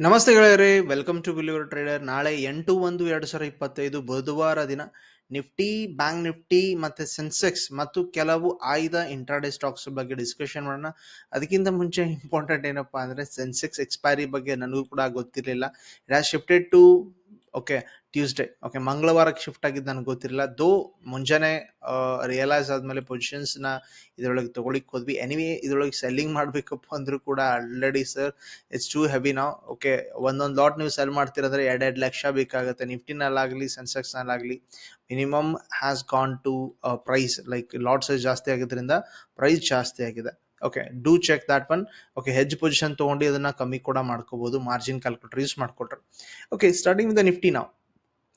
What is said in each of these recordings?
ನಮಸ್ತೆ ಗೆಳೆಯರೇ welcome to believer trader ನಾಳೆ ಎಂಟು ಒಂದು ಎರಡು ಸಾವಿರ ಇಪ್ಪತ್ತೈದು ಬುಧವಾರ ದಿನ ನಿಫ್ಟಿ, ಬ್ಯಾಂಕ್ ನಿಫ್ಟಿ ಮತ್ತೆ ಸೆನ್ಸೆಕ್ಸ್ ಮತ್ತು ಕೆಲವು ಆಯ್ದ ಇಂಟ್ರಾಡೇ ಸ್ಟಾಕ್ಸ್ ಬಗ್ಗೆ ಡಿಸ್ಕಷನ್ ಮಾಡೋಣ. ಅದಕ್ಕಿಂತ ಮುಂಚೆ ಇಂಪಾರ್ಟೆಂಟ್ ಏನಪ್ಪಾ ಅಂದ್ರೆ ಸೆನ್ಸೆಕ್ಸ್ ಎಕ್ಸ್ಪೈರಿ ಬಗ್ಗೆ ನನಗೂ ಕೂಡ ಗೊತ್ತಿರಲಿಲ್ಲ. It shifted to okay Tuesday okay ಮಂಗಳವಾರಕ್ಕೆ shift ಆಗಿದ್ದು ನನಗೆ ಗೊತ್ತಿರಲಿಲ್ಲ. ದೋ ಮುಂಜಾನೆ ರಿಯಲೈಸ್ ಆದಮೇಲೆ ಪೊಸಿಷನ್ಸ್ನ ಇದರೊಳಗೆ ತೊಗೊಳಿಕ್ಕೆ ತಗೊಳಿಕ್ ಹೋದ್ವಿ. ಎನಿವೆ ಇದರೊಳಗೆ ಸೆಲ್ಲಿಂಗ್ ಮಾಡಬೇಕಪ್ಪ ಅಂದರೂ ಕೂಡ already sir it's too heavy ನಾವು ಓಕೆ ಒಂದೊಂದು ಲಾಟ್ ನೀವು ಸೆಲ್ ಮಾಡ್ತೀರಂದ್ರೆ ಎರಡು ಎರಡು ಲಕ್ಷ ಬೇಕಾಗುತ್ತೆ. ನಿಫ್ಟಿನಲ್ಲಾಗಲಿ ಸೆನ್ಸೆಕ್ಸ್ನಲ್ಲಾಗಲಿ minimum has gone to price like lot size ಜಾಸ್ತಿ ಆಗಿದ್ದರಿಂದ ಪ್ರೈಸ್ ಜಾಸ್ತಿ ಆಗಿದೆ. Okay do check that one okay hedge position ತೊಗೊಂಡು ಅದನ್ನ ಕಮ್ಮಿ ಕೂಡ ಮಾಡ್ಕೋಬಹುದು ಮಾರ್ಜಿನ್ ಕ್ಯಾಲ್ಕುಲೇಟರ್ ಯೂಸ್ ಮಾಡ್ಕೊಟ್ರೆ. ಓಕೆ ಸ್ಟಾರ್ಟಿಂಗ್ ವಿತ್ ನಿಫ್ಟಿ ನಾವು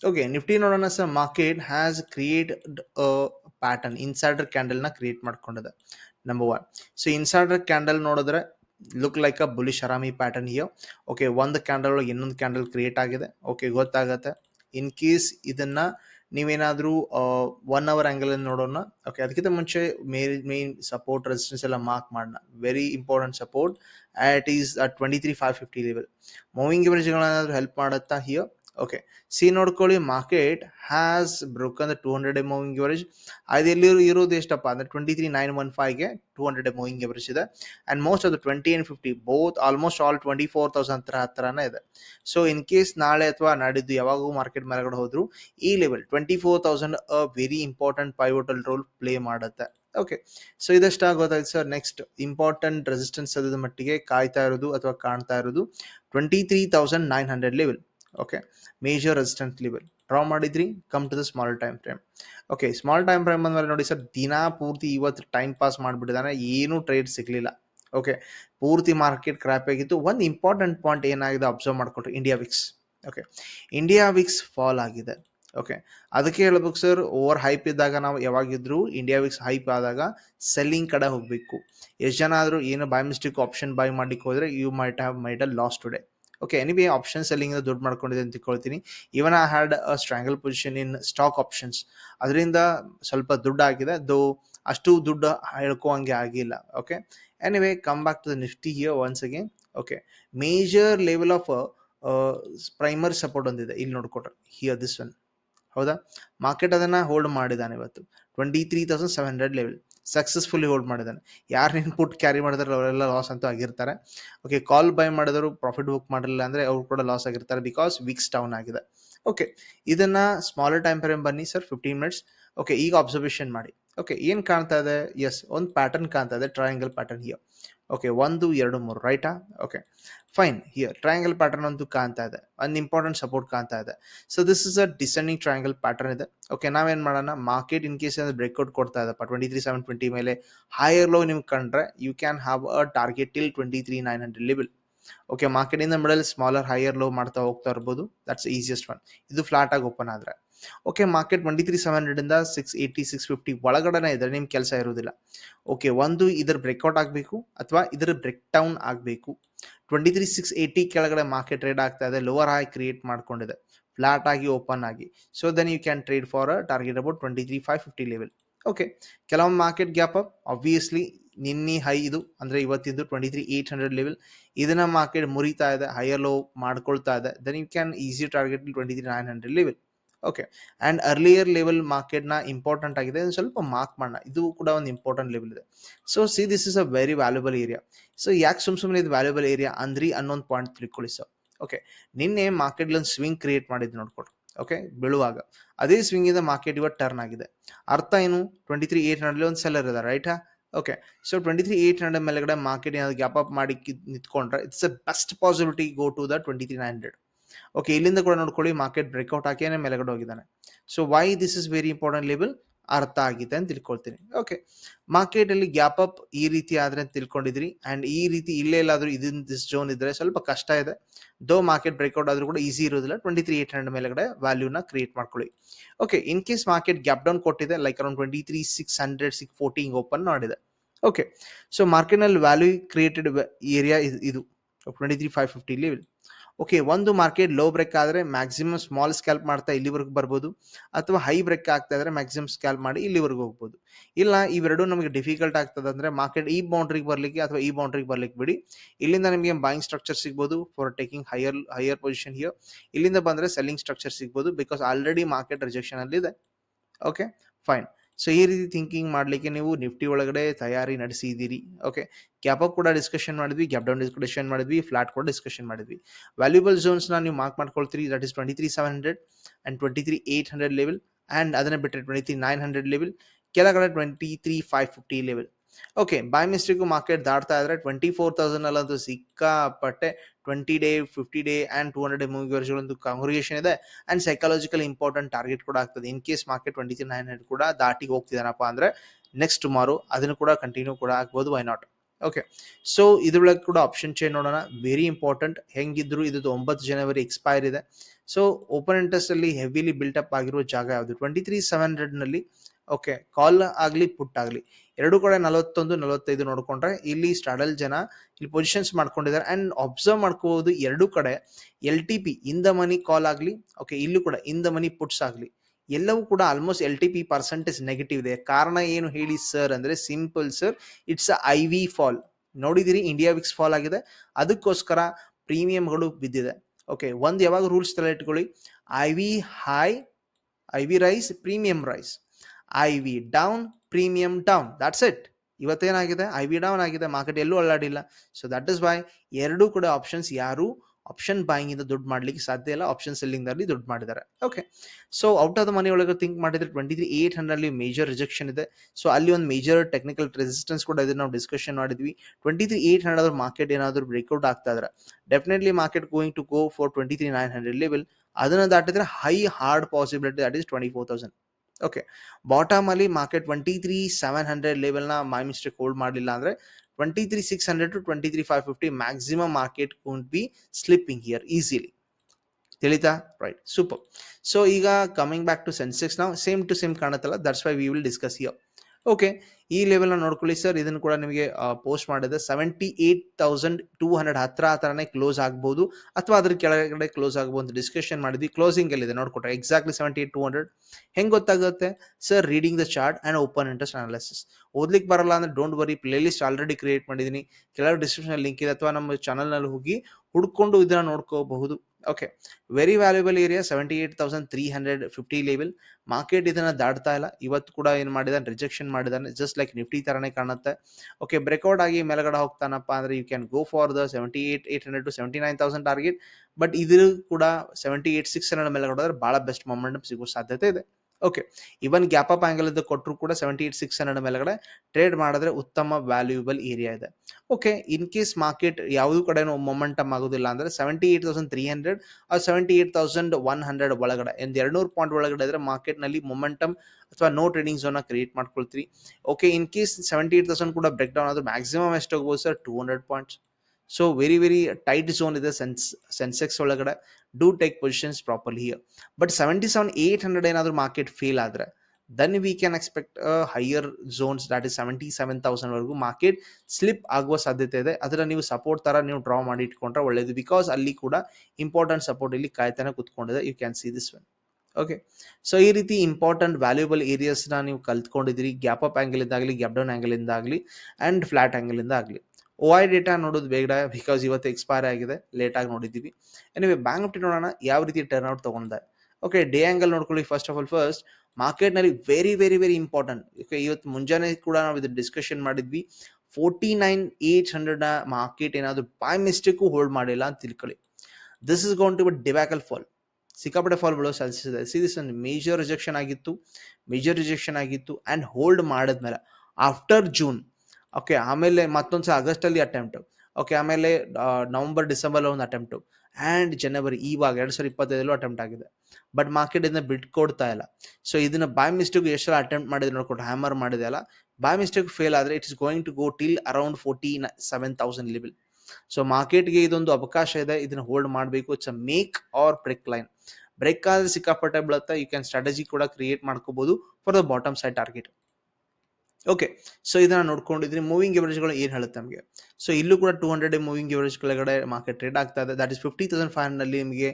ಓಕೆ ನಿಫ್ಟಿ ನೋಡೋಣ sir market has create pattern insider ಕ್ಯಾಂಡಲ್ನ create ಮಾಡ್ಕೊಂಡಿದೆ. Number one so insider candle ನೋಡಿದ್ರೆ look like a bullish harami pattern ಹಿಯೋ okay ಒಂದು ಕ್ಯಾಂಡಲ್ ಒಳಗೆ ಇನ್ನೊಂದು ಕ್ಯಾಂಡಲ್ ಕ್ರಿಯೇಟ್ ಆಗಿದೆ. Okay ಗೊತ್ತಾಗತ್ತೆ. ಇನ್ ಕೇಸ್ ಇದನ್ನ ನೀವೇನಾದ್ರೂ ಒನ್ ಅವರ್ ಆಂಗಲ್ ಅಲ್ಲಿ ನೋಡೋಣ ಓಕೆ ಅದಕ್ಕಿಂತ ಮುಂಚೆ ಮೇನ್ ಸಪೋರ್ಟ್ ರೆಸಿಸ್ಟೆನ್ಸ್ ಎಲ್ಲ ಮಾರ್ಕ್ ಮಾಡೋಣ very important support at is twenty three five fifty level moving ಏನಾದ್ರು ಹೆಲ್ಪ್ ಮಾಡುತ್ತಾ ಹಿಯೋ ಓಕೆ ಸಿ ನೋಡ್ಕೊಳ್ಳಿ market has the two hundred a moving average ಅದು ಎಲ್ಲಿ ಇರೋದು ಎಷ್ಟಪ್ಪ? ಅಂದ್ರೆ twenty three nine one ಫೈವ್ಗೆ two hundred a moving average ಇದೆ. And most of the twenty and fifty both almost all twenty four thousand ಹತ್ರ ಹತ್ರನೇ ಇದೆ. ಸೊ ಇನ್ ಕೇಸ್ ನಾಳೆ ಅಥವಾ ನಾಡಿದ್ದು ಯಾವಾಗೂ ಮಾರ್ಕೆಟ್ ಮೇಲ್ಗಡೆ ಹೋದ್ರು, ಈ level twenty four thousand a very important pivotal role play ಮಾಡುತ್ತೆ. ಓಕೆ ಸೊ ಇದಷ್ಟ ಗೊತ್ತಾಯ್ತು ಸರ್ ನೆಕ್ಸ್ಟ್ ಇಂಪಾರ್ಟೆಂಟ್ ರೆಸಿಸ್ಟೆನ್ಸ್ ಅದ ಮಟ್ಟಿಗೆ ಕಾಯ್ತಾ ಇರೋದು ಅಥವಾ ಕಾಣ್ತಾ ಇರೋದು twenty three thousand nine hundred level okay major resistant level draw ಮಾಡಿದ್ರಿ come to the small time frame okay small time frame ಅಂದ್ಮೇಲೆ ನೋಡಿ ಸರ್, ದಿನ ಪೂರ್ತಿ ಇವತ್ತು ಟೈಮ್ ಪಾಸ್ ಮಾಡಿಬಿಟ್ಟಿದ್ದಾನೆ ಏನೂ ಟ್ರೇಡ್ ಸಿಗ್ಲಿಲ್ಲ. ಓಕೆ ಪೂರ್ತಿ ಮಾರ್ಕೆಟ್ ಕ್ರ್ಯಾಪ್ ಆಗಿತ್ತು. ಒಂದು ಇಂಪಾರ್ಟೆಂಟ್ ಪಾಯಿಂಟ್ ಏನಾಗಿದೆ observe ಮಾಡ್ಕೊಟ್ರಿ India VIX okay India VIX fall ಆಗಿದೆ. ಓಕೆ ಅದಕ್ಕೆ ಹೇಳ್ಬೇಕು ಸರ್ ಓವರ್ ಹೈಪ್ ಇದ್ದಾಗ ನಾವು ಯಾವಾಗಿದ್ರು ಇಂಡಿಯಾ ವಿಕ್ಸ್ ಹೈಪ್ ಆದಾಗ ಸೆಲ್ಲಿಂಗ್ ಕಡೆ ಹೋಗಬೇಕು. ಎಷ್ಟು ಜನ ಆದರೂ ಏನು ಬೈ ಮಿಸ್ಟೇಕ್ ಆಪ್ಷನ್ ಬೈ ಮಾಡ್ಲಿಕ್ಕೆ ಹೋದ್ರೆ you might have made a loss today okay any B option selling ದುಡ್ಡು ಮಾಡ್ಕೊಂಡಿದೆ ಅಂತ ತಿಳ್ಕೊಳ್ತೀನಿ. Even I had a strangle position in stock options ಅದರಿಂದ ಸ್ವಲ್ಪ ದುಡ್ಡು ಆಗಿದೆ ದೋ ಅಷ್ಟು ದುಡ್ಡು ಹೇಳ್ಕೋ ಹಂಗೆ ಆಗಿಲ್ಲ okay anyway come back to the Nifty here once again okay major level of primary support ಒಂದಿದೆ, ಇಲ್ಲಿ ನೋಡ್ಕೊಟ್ರೆ ಹಿಯರ್ ದಿಸ್ ಒನ್ ಹೌದಾ? ಮಾರ್ಕೆಟ್ ಅದನ್ನ ಹೋಲ್ಡ್ ಮಾಡಿದ್ದಾನೆ ಇವತ್ತು. Twenty three thousand seven hundred level successfully hold ಮಾಡಿದ್ದಾನೆ. ಯಾರು ಇನ್ಪುಟ್ ಕ್ಯಾರಿ ಮಾಡಿದ್ರೆ ಅವರೆಲ್ಲ ಲಾಸ್ ಅಂತೂ ಆಗಿರ್ತಾರೆ. ಓಕೆ ಕಾಲ್ ಬೈ ಮಾಡಿದವರು ಪ್ರಾಫಿಟ್ ಬುಕ್ ಮಾಡಿಲ್ಲ ಅಂದರೆ ಅವ್ರು ಕೂಡ ಲಾಸ್ ಆಗಿರ್ತಾರೆ ಬಿಕಾಸ್ ವೀಕ್ಸ್ ಡೌನ್ ಆಗಿದೆ. ಓಕೆ ಇದನ್ನು ಸ್ಮಾಲರ್ ಟೈಮ್ ಫ್ರೇಮ್ ಬನ್ನಿ ಸರ್ ಫಿಫ್ಟೀನ್ ಮಿನಿಟ್ಸ್ ಓಕೆ ಈಗ ಅಬ್ಸರ್ವೇಷನ್ ಮಾಡಿ. ಓಕೆ ಏನು ಕಾಣ್ತಾ ಇದೆ? ಎಸ್ ಒಂದು ಪ್ಯಾಟರ್ನ್ ಕಾಣ್ತಾ ಇದೆ ಟ್ರಯಾಂಗಲ್ ಪ್ಯಾಟರ್ನ್ ಹಿಯರ್ ಓಕೆ ಒಂದು, ಎರಡು, ಮೂರು ರೈಟಾ okay fine here triangle pattern ಒಂದು ಕಾಣ್ತಾ ಇದೆ. ಒಂದು ಇಂಪಾರ್ಟೆಂಟ್ ಸಪೋರ್ಟ್ ಕಾಣ್ತಾ ಇದೆ. So this is a descending triangle pattern ಇದೆ. ಓಕೆ ನಾವೇನ್ ಮಾಡೋಣ? ಮಾರ್ಕೆಟ್ ಇನ್ ಕೇಸ್ ಏನಾದ್ರು ಬ್ರೇಕ್ಔಟ್ ಕೊಡ್ತಾ ಇದೆ ಟ್ವೆಂಟಿ ತ್ರೀ ಸೆವೆನ್ ಟ್ವೆಂಟಿ ಮೇಲೆ ಹೈಯರ್ ಲೋ ನಿಮ್ಗೆ ಕಂಡ್ರೆ you can have a target till twenty three nine hundred level okay market ಇಂದ ಮಿಡಲ್ ಸ್ಮಾಲರ್ ಹೈಯರ್ ಲೋ ಮಾಡ್ತಾ ಹೋಗ್ತಾ ಇರ್ಬೋದು. ದಟ್ಸ್ ಈಸಿಯೆಸ್ಟ್ ಒನ್ ಇದು ಫ್ಲಾಟ್ ಆಗಿ ಓಪನ್ ಆದ್ರೆ. Okay market twenty three seven hundred ಇಂದ ಸಿಕ್ಸ್ ಏಯ್ಟಿ ಸಿಕ್ಸ್ ಫಿಫ್ಟಿ ಒಳಗಡೆನೇ ಇದ್ರೆ ನಿಮ್ ಕೆಲಸ ಇರೋದಿಲ್ಲ ಓಕೆ ಒಂದು ಇದರ ಬ್ರೇಕ್ಔಟ್ ಆಗಬೇಕು, ಅಥವಾ ಇದರ ಬ್ರೇಕ್ ಡೌನ್ ಆಗಬೇಕು. ಟ್ವೆಂಟಿ ತ್ರೀ ಸಿಕ್ಸ್ ಏಯ್ಟಿ ಕೆಳಗಡೆ ಮಾರ್ಕೆಟ್ ಟ್ರೇಡ್ ಆಗ್ತಾ ಇದೆ. ಲೋವರ್ ಹೈ ಕ್ರಿಯೇಟ್ ಮಾಡ್ಕೊಂಡಿದೆ. ಫ್ಲಾಟ್ ಆಗಿ ಓಪನ್ ಆಗಿ. So then you can trade for target about twenty three five fifty level okay ಕೆಲವೊಂದು ಮಾರ್ಕೆಟ್ ಗ್ಯಾಪ್ ಅಪ್ ಆಬ್ವಿಯಸ್ಲಿ ನಿನ್ನೆ high ಇದು. ಅಂದ್ರೆ ಇವತ್ತಿದ್ದು twenty three eight hundred level ಇದನ್ನ ಮಾರ್ಕೆಟ್ ಮುರಿತಾ ಇದೆ. ಹೈಯರ್ ಲೋ ಮಾಡ್ಕೊಳ್ತಾ ಇದೆ. Then you can easy target twenty three nine hundred level okay and earlier level ಮಾರ್ಕೆಟ್ನ important ಆಗಿದೆ. ಸ್ವಲ್ಪ ಮಾರ್ಕ್ ಮಾಡೋಣ ಇದು ಕೂಡ ಒಂದು ಇಂಪಾರ್ಟೆಂಟ್ ಲೆವೆಲ್ ಇದೆ. So see this is a very valuable area so ಯಾಕೆ ಸುಮ್ ಸುಮ್ಮನೆ ಇದು ವ್ಯಾಲ್ಯೂಬಲ್ ಏರಿಯಾ ಅಂದ್ರಿ ಅನ್ನೊಂದು ಪಾಯಿಂಟ್ ತಿಳ್ಕೊಳ್ಳಿ ಸರ್ ಓಕೆ ನಿನ್ನೆ ಮಾರ್ಕೆಟ್ ಒಂದು ಸ್ವಿಂಗ್ ಕ್ರಿಯೇಟ್ ಮಾಡಿದ್ದು ನೋಡ್ಕೊಡ್ರಿ ಓಕೆ ಬೀಳುವಾಗ. ಅದೇ ಸ್ವಿಂಗ್ ಇಂದ ಮಾರ್ಕೆಟ್ ಇವಾಗ ಟರ್ನ್ ಆಗಿದೆ. ಅರ್ಥ ಏನು? ಟ್ವೆಂಟಿ ತ್ರೀ ಏಟ್ ಹಂಡ್ರೆಡ್ ಒಂದು ಸೆಲ್ಲರ್ ಇದೆ right okay so twenty three eight hundred ಮೇಲೆಗಡೆ ಮಾರ್ಕೆಟ್ ಏನಾದ್ರು ಗ್ಯಾಪ್ ಅಪ್ ಮಾಡಿ ನಿಂತ್ಕೊಂಡ್ರೆ it's a best possibility go to the twenty three nine hundred okay ಇಲ್ಲಿಂದ ಕೂಡ ನೋಡ್ಕೊಳ್ಳಿ ಮಾರ್ಕೆಟ್ ಬ್ರೇಕ್ಔಟ್ ಹಾಕಿಯೇ ಮೇಲೆಗಡೆ ಹೋಗಿದ್ದಾನೆ. So why this is very important level ಅರ್ಥ ಆಗಿದೆ ಅಂತ ತಿಳ್ಕೊಳ್ತೀನಿ. ಓಕೆ ಮಾರ್ಕೆಟ್ ಅಲ್ಲಿ ಗ್ಯಾಪ್ ಅಪ್ ಈ ರೀತಿ ಆದ್ರೆ ಅಂತ ತಿಳ್ಕೊಂಡಿದ್ರಿ ಅಂಡ್ ಈ ರೀತಿ ಇಲ್ಲೇ ಎಲ್ಲಾದ್ರೂ ಇದನ್ ದಿಸ್ ಜೋನ್ ಇದ್ರೆ ಸ್ವಲ್ಪ ಕಷ್ಟ ಇದೆ. ದೋ ಮಾರ್ಕೆಟ್ ಬ್ರೇಕ್ಔಟ್ ಆದ್ರೂ ಕೂಡ ಈಸಿ ಇರೋದಿಲ್ಲ ಟ್ವೆಂಟಿ ತ್ರೀ ಏಟ್ ಹಂಡ್ರೆಡ್ ಮೇಲೆಗಡೆ ವ್ಯಾಲ್ಯೂನ ಕ್ರಿಯೇಟ್ ಮಾಡ್ಕೊಳ್ಳಿ. Okay in case market gap down ಕೊಟ್ಟಿದೆ like around twenty three six hundred six forty open ಮಾಡಿದೆ. ಓಕೆ ಸೊ ಮಾರ್ಕೆಟ್ನಲ್ಲಿ ವ್ಯಾಲ್ಯೂ ಕ್ರಿಯೇಟೆಡ್ ಏರಿಯಾ ಇದು. Twenty three five fifty level okay ಒಂದು market low break ಆದರೆ maximum small scalp ಮಾಡ್ತಾ ಇಲ್ಲಿವರೆಗೂ ಬರ್ಬೋದು. ಅಥವಾ ಹೈ ಬ್ರೇಕ್ ಆಗ್ತಾ ಇದ್ರೆ ಮ್ಯಾಕ್ಸಿಮಮ್ ಸ್ಕ್ಯಾಲ್ಪ್ ಮಾಡಿ ಇಲ್ಲಿವರೆಗೂ ಹೋಗ್ಬೋದು. ಇಲ್ಲ, ಇವೆರಡೂ ನಮಗೆ ಡಿಫಿಕಲ್ಟ್ ಆಗ್ತದೆ ಅಂದರೆ ಮಾರ್ಕೆಟ್ ಈ ಬೌಂಡ್ರಿಗೆ ಬರಲಿಕ್ಕೆ ಅಥವಾ ಈ ಬೌಂಡ್ರಿಗೆ ಬರ್ಲಿಕ್ಕೆ ಬಿಡಿ. ಇಲ್ಲಿಂದ ನಿಮಗೆ ಬಾಯಿಂಗ್ ಸ್ಟ್ರಕ್ಚರ್ ಸಿಗ್ಬೋದು for taking higher higher position here ಇಲ್ಲಿಂದ ಬಂದರೆ ಸೆಲ್ಲಿಂಗ್ ಸ್ಟ್ರಕ್ಚರ್ ಸಿಗ್ಬೋದು ಬಿಕಾಸ್ ಆಲ್ರೆಡಿ ಮಾರ್ಕೆಟ್ ರಿಜೆಕ್ಷನ್ ಅಲ್ಲಿ ಇದೆ ಓಕೆ ಫೈನ್ ಸೊ ಈ ರೀತಿ ಥಿಂಕಿಂಗ್ ಮಾಡಲಿಕ್ಕೆ ನೀವು ನಿಫ್ಟಿ ಒಳಗಡೆ ತಯಾರಿ ನಡೆಸಿದ್ದೀರಿ. ಓಕೆ ಗ್ಯಾಪ್ ಅಪ್ ಕೂಡ ಡಿಸ್ಕಷನ್ ಮಾಡಿದ್ವಿ ಗ್ಯಾಪ್ ಡೌನ್ ಡಿಸ್ಕಷನ್ ಮಾಡಿದ್ವಿ ಫ್ಲಾಟ್ ಕೂಡ ಡಿಸ್ಕಷನ್ ಮಾಡಿದ್ವಿ. ವ್ಯಾಲ್ಯೂಬಲ್ ಝೋನ್ಸ್ನ ನೀವು mark ಮಾಡ್ಕೊಳ್ತೀರಿ that is twenty three seven hundred and twenty three eight hundred level and ಅದನ್ನ ಬಿಟ್ಟರೆ twenty three nine hundred level ಕೆಳಗಡೆ twenty three five fifty level okay by mistake market ದಾಟ್ತಾ ಇದ್ರೆ twenty four thousand ಅಲ್ಲಂತೂ ಸಿಕ್ಕಾಪಟ್ಟೆ twenty day fifty day and two hundred day ಮೂವಿಗೆ ಒಂದು congregation ಇದೆ and psychological important target ಕೂಡ ಆಗ್ತದೆ in case market twenty three nine hundred ಕೂಡ ದಾಟಿಗೆ ಹೋಗ್ತಿದ್ದಾನಪ್ಪ ಅಂದ್ರೆ ನೆಕ್ಸ್ಟ್ ಟುಮಾರೋ ಅದನ್ನು ಕೂಡ ಕಂಟಿನ್ಯೂ ಕೂಡ ಆಗ್ಬೋದು ವೈ ನಾಟ್ ಓಕೆ ಸೊ ಇದ್ರೊಳಗೆ ಕೂಡ ಆಪ್ಷನ್ ಚೇನ್ ನೋಡೋಣ ವೆರಿ ಇಂಪಾರ್ಟೆಂಟ್ ಹೆಂಗಿದ್ರು ಇದು ಒಂಬತ್ತು ಜನವರಿ ಎಕ್ಸ್ಪೈರ್ ಇದೆ ಸೊ ಓಪನ್ ಇಂಟ್ರೆಸ್ಟ್ ಅಲ್ಲಿ ಹೆವಿಲಿ ಬಿಲ್ಟ್ ಅಪ್ ಆಗಿರೋ ಜಾಗ ಯಾವುದು? ಟ್ವೆಂಟಿ ತ್ರೀ ಸೆವೆನ್ ಹಂಡ್ರೆಡ್ನಲ್ಲಿ ಓಕೆ ಕಾಲ್ ಆಗಲಿ ಪುಟ್ ಆಗಲಿ. ಎರಡು ಕಡೆ ನಲವತ್ತೊಂದು, ನಲವತ್ತೈದು ನೋಡ್ಕೊಂಡ್ರೆ ಇಲ್ಲಿ ಸ್ಟಾಡಲ್ ಜನ ಇಲ್ಲಿ ಪೊಸಿಷನ್ಸ್ ಮಾಡ್ಕೊಂಡಿದ್ದಾರೆ. ಅಂಡ್ ಅಬ್ಸರ್ವ್ ಮಾಡ್ಕೋಬಹುದು ಎರಡು ಕಡೆ. L T P in money call ಆಗಲಿ ಓಕೆ ಇಲ್ಲೂ ಕೂಡ ಇನ್ ದ ಮನಿ ಪುಟ್ಸ್ ಆಗಲಿ, ಎಲ್ಲವೂ ಕೂಡ almost L T P percentage negative ಇದೆ. ಕಾರಣ ಏನು ಹೇಳಿ ಸರ್ ಅಂದ್ರೆ simple sir it's I V fall ನೋಡಿದಿರಿ ಇಂಡಿಯಾ ವಿಕ್ಸ್ ಫಾಲ್ ಆಗಿದೆ. ಅದಕ್ಕೋಸ್ಕರ ಪ್ರೀಮಿಯಂಗಳು ಬಿದ್ದಿದೆ. ಓಕೆ ಒಂದು ಯಾವಾಗ ರೂಲ್ಸ್ ತಲೆ ಇಟ್ಕೊಳ್ಳಿ? I V high I V rise premium rise I V down, premium down. That's it ಇವತ್ತೇನಾಗಿದೆ? I V down ಆಗಿದೆ. ಮಾರ್ಕೆಟ್ ಎಲ್ಲೂ ಅಲ್ಲಾಡಿಲ್ಲ. ಸೊ ದಟ್ ಇಸ್ ವೈ ಎರಡೂ ಕೂಡ ಆಪ್ಷನ್ಸ್ ಯಾರು ಆಪ್ಷನ್ ಬಾಯಿಂಗ್ ಇಂದ ದುಡ್ಡು ಮಾಡ್ಲಿಕ್ಕೆ ಸಾಧ್ಯ ಇಲ್ಲ. ಆಪ್ಷನ್ ಸೆಲ್ಲಿಂಗ್ ಅಲ್ಲಿ ದುಡ್ಡು ಮಾಡಿದ್ದಾರೆ. Okay so out of the money ಒಳಗೆ ಥಿಂಕ್ ಮಾಡಿದ್ರೆ ಟ್ವೆಂಟಿ ತ್ರೀ ಏಟ್ ಹಂಡ್ರೆಡ್ ಅಲ್ಲಿ ಮೇಜರ್ ರಿಜೆಕ್ಷನ್ ಇದೆ. ಸೊ ಅಲ್ಲಿ ಒಂದು ಮೇಜರ್ ಟೆಕ್ನಿಕಲ್ ರೆಸಿಸ್ಟೆನ್ಸ್ ಕೂಡ ಇದೆ. ನಾವು ಡಿಸ್ಕಷನ್ ಮಾಡಿದ್ವಿ. Twenty three eight hundred market ಏನಾದರೂ ಬ್ರೇಕ್ಔಟ್ ಆಗ್ತಾ ಇದ್ರೆ definitely market going to go for twenty three nine hundred level ಅದನ್ನು ದಾಟಿದ್ರೆ high hard possibility that is twenty four thousand okay bottom ಅಲ್ಲಿ market twenty three seven hundred ಲೆವೆಲ್ನ my mistake hold ಮಾಡಲಿಲ್ಲ ಅಂದ್ರೆ twenty three six hundred to twenty three five fifty maximum market could be slipping here easily ತಿಳಿತಾ? Right super so ಈಗ coming back to Sensex ನಾವು same to same ಕಾಣುತ್ತಲ್ಲ that's why we will discuss here okay ಈ ಲೆವೆಲ್ನ ನೋಡ್ಕೊಳ್ಳಿ sir ಇದನ್ನು ಕೂಡ ನಿಮಗೆ post ಮಾಡಿದೆ seventy eight thousand two hundred ಹತ್ರ ಹತ್ರನೇ ಕ್ಲೋಸ್ ಆಗ್ಬೋದು. ಅಥವಾ ಅದ್ರ ಕೆಳಗಡೆ ಕ್ಲೋಸ್ ಆಗ್ಬೋದು ಅಂತ ಡಿಸ್ಕಷನ್ ಮಾಡಿದ್ವಿ. ಕ್ಲೋಸಿಂಗ್ ಎಲ್ಲಿದೆ ನೋಡ್ಕೊಟ್ರೆ. Exactly seventy eight two hundred ಹೆಂಗೆ ಗೊತ್ತಾಗುತ್ತೆ? Sir reading the chart and open interest analysis ಓದ್ಲಿಕ್ಕೆ ಬರಲ್ಲ ಅಂದ್ರೆ don't worry playlist already create ಮಾಡಿದ್ದೀನಿ ಕೆಲವು ಡಿಸ್ಕ್ರಿಪ್ಷನ್ ಲಿಂಕ್ ಇದೆ. ಅಥವಾ ನಮ್ಮ ಚಾನಲ್ನಲ್ಲಿ ಹೋಗಿ ಹುಡ್ಕೊಂಡು ಇದನ್ನ ನೋಡ್ಕೋಬಹುದು. Okay very valuable area seventy eight thousand three hundred fifty level market ಇದನ್ನ ದಾಟ್ತಾ ಇಲ್ಲ. ಇವತ್ತು ಕೂಡ ಏನು ಮಾಡಿದಾನೆ ರಿಜೆಕ್ಷನ್ ಮಾಡಿದಾನೆ. ಜಸ್ಟ್ ಲೈಕ್ ನಿಫ್ಟಿ ತರನೇ ಕಾಣುತ್ತೆ. ಓಕೆ ಬ್ರೇಕ್ಔಟ್ ಆಗಿ ಮೇಲ್ಗಡೆ ಹೋಗ್ತಾನಪ್ಪ ಅಂದ್ರೆ you can go for the seventy eight eight hundred to seventy nine thousand target but ಇದು ಕೂಡ ಸೆವೆಂಟಿ ಏಟ್ ಸಿಕ್ಸ್ ಹಂಡ್ರೆಡ್ ಮೇಲ್ಗಡೆ ಹೋದ್ರೆ ಬಹಳ ಬೆಸ್ಟ್ ಮೊಮೆಂಟಮ್ ಸಿಗೋ ಸಾಧ್ಯತೆ ಇದೆ. Okay even gap up angle ಇದ್ದು ಕೊಟ್ಟರು ಕೂಡ ಸೆವೆಂಟಿ ಏಟ್ ಸಿಕ್ಸ್ ಹಂಡ್ರೆಡ್ ಮೇಲೆಗಡೆ ಟ್ರೇಡ್ ಮಾಡಿದ್ರೆ ಉತ್ತಮ ವ್ಯಾಲ್ಯೂಯಬಲ್ ಏರಿಯಾ ಇದೆ. ಓಕೆ ಇನ್ ಕೇಸ್ ಮಾರ್ಕೆಟ್ ಯಾವುದೂ ಕಡೆನೂ ಮೊಮೆಂಟಮ್ ಆಗೋದಿಲ್ಲ ಅಂದ್ರೆ seventy eight thousand three hundred ಆ seventy eight thousand one hundred ಒಳಗಡೆ, ಒಂದು ಎರಡ್ನೂರು ಪಾಯಿಂಟ್ ಒಳಗಡೆ ಇದ್ರೆ ಮಾರ್ಕೆಟ್ನಲ್ಲಿ ಮೊಮೆಂಟಮ್ ಅಥವಾ no trading zone create ಮಾಡ್ಕೊಳ್ತೀರಿ. Okay in case seventy eight thousand ಕೂಡ ಬ್ರೇಕ್ ಡೌನ್ ಆದ್ರೆ ಮ್ಯಾಕ್ಸಿಮಮ್ ಎಷ್ಟು ಹೋಗ್ಬೋದು sir two hundred points so very very tight zone ಇದೆ ಸೆನ್ಸ್ ಸೆನ್ಸೆಕ್ಸ್ ಒಳಗಡೆ. Do take positions properly here but seventy seven eight hundred ಏನಾದರೂ market fail ಆದರೆ then we can expect higher zones that is seventy seven thousand ವರೆಗೂ market slip ಆಗುವ ಸಾಧ್ಯತೆ ಇದೆ. ಅದರ ನೀವು ಸಪೋರ್ಟ್ ಥರ ನೀವು ಡ್ರಾ ಮಾಡಿ ಇಟ್ಕೊಂಡ್ರೆ ಒಳ್ಳೇದು. ಬಿಕಾಸ್ ಅಲ್ಲಿ ಕೂಡ ಇಂಪಾರ್ಟೆಂಟ್ ಸಪೋರ್ಟ್ ಇಲ್ಲಿ ಕಾಯ್ತಾನೆ ಕುತ್ಕೊಂಡಿದೆ. You can see this one okay so ಈ ರೀತಿ ಇಂಪಾರ್ಟೆಂಟ್ ವ್ಯಾಲ್ಯೂಬಲ್ ಏರಿಯಾಸ್ನ ನೀವು ಕಲ್ತ್ಕೊಂಡಿದ್ದೀರಿ. ಗ್ಯಾಪ್ ಅಪ್ ಆ್ಯಂಗಲ್ ಇಂದಾಗಲಿ ಗ್ಯಾಪ್ ಡೌನ್ ಆ್ಯಂಗಲಿಂದಾಗಲಿ ಆ್ಯಂಡ್ ಫ್ಲಾಟ್ ಆ್ಯಂಗಲ್ ಇಂದ ಆಗಲಿ ಓ ಐ ಡೇಟಾ ನೋಡೋದು ಬೇಗ ಬಿಕಾಸ್ ಇವತ್ತು ಎಕ್ಸ್ಪೈರ್ ಆಗಿದೆ ಲೇಟಾಗಿ ನೋಡಿದ್ದೀವಿ. ಎನಿವೆ ಬ್ಯಾಂಕ್ ನಿಫ್ಟಿ ನೋಡೋಣ, ಯಾವ ರೀತಿ ಟರ್ನ್ ಔಟ್ ತಗೊಂಡೆ ಓಕೆ ಡೇ ಆ್ಯಂಗಲ್ ನೋಡ್ಕೊಳ್ಳಿ ಫಸ್ಟ್ ಆಫ್ ಆಲ್ ಫಸ್ಟ್ ಮಾರ್ಕೆಟ್ನಲ್ಲಿ very very very important okay ಇವತ್ತು ಮುಂಜಾನೆ ಕೂಡ ನಾವು ಇದು ಡಿಸ್ಕಷನ್ ಮಾಡಿದ್ವಿ. ಫೋರ್ಟಿ ನೈನ್ ಏಟ್ ಹಂಡ್ರೆಡ್ನ ಮಾರ್ಕೆಟ್ ಏನಾದರೂ ಬೈ ಮಿಸ್ಟೇಕು ಹೋಲ್ಡ್ ಮಾಡಿಲ್ಲ ಅಂತ ತಿಳ್ಕೊಳ್ಳಿ. This is gone to but debacle fall ಸಿಕ್ಕಾಪಟ್ಟೆ ಫಾಲ್ ಬೀಳೋ ಚಾನ್ಸಸ್ ಇದೆ. ಸಿ ದಿಸ್ ಒಂದು ಮೇಜರ್ ರಿಜೆಕ್ಷನ್ ಆಗಿತ್ತು ಮೇಜರ್ ರಿಜೆಕ್ಷನ್ ಆಗಿತ್ತು ಆ್ಯಂಡ್ ಹೋಲ್ಡ್ ಮಾಡಿದ್ಮೇಲೆ ಆಫ್ಟರ್ ಜೂನ್ ಓಕೆ ಆಮೇಲೆ ಮತ್ತೊಂದು ಆಗಸ್ಟ್ ಆಗಸ್ಟಲ್ಲಿ ಅಟೆಂಪ್ಟ್ ಓಕೆ ಆಮೇಲೆ ನವೆಂಬರ್ ಡಿಸೆಂಬರ್ ಒಂದು ಅಟೆಂಪ್ಟು ಆ್ಯಂಡ್ ಜನವರಿ ಇವಾಗ ಎರಡು ಸಾವಿರದ ಇಪ್ಪತ್ತೈದಲ್ಲೂ ಅಟೆಂಪ್ಟ್ ಆಗಿದೆ. ಬಟ್ ಮಾರ್ಕೆಟ್ ಇದನ್ನ ಬಿಟ್ಕೊಡ್ತಾ ಇಲ್ಲ. ಸೊ ಇದನ್ನ ಬೈ ಮಿಸ್ಟೇಕ್ ಎಷ್ಟೆಲ್ಲ ಅಟೆಂಪ್ಟ್ ಮಾಡಿದ್ರೆ ನೋಡ್ಕೊಂಡು ಹ್ಯಾಮರ್ ಮಾಡಿದೆ ಅಲ್ಲ? ಬೈ ಮಿಸ್ಟೇಕ್ ಫೇಲ್ ಆದರೆ it is going to go till around forty seven thousand level so ಮಾರ್ಕೆಟ್ಗೆ ಇದೊಂದು ಅವಕಾಶ ಇದೆ. ಇದನ್ನ ಹೋಲ್ಡ್ ಮಾಡಬೇಕು. It's a make or break line break ಆದ್ರೆ ಸಿಕ್ಕಾಪಟ್ಟೆ ಬೀಳುತ್ತೆ. ಯು ಕ್ಯಾನ್ ಸ್ಟ್ರಾಟಜಿ ಕೂಡ ಕ್ರಿಯೇಟ್ ಮಾಡ್ಕೋಬಹುದು for the bottom side target okay so ಇದನ್ನ ನೋಡ್ಕೊಂಡಿದ್ರಿ ಮೂವಿಂಗ್ ಎವರೇಜ್ಗಳು ಏನು ಹೇಳುತ್ತೆ ನಮಗೆ? ಸೊ ಇಲ್ಲೂ ಕೂಡ ಟೂ ಹಂಡ್ರೆಡ್ ಮೂವಿಂಗ್ ಎವರೇಜ್ ಕೆಳಗಡೆ ಮಾರ್ಕೆಟ್ ಟ್ರೇಡ್ ಆಗ್ತಾ ಇದೆ. That is fifty thousand five ಹಂಡ್ರೆಡ್ನಲ್ಲಿ ನಿಮಗೆ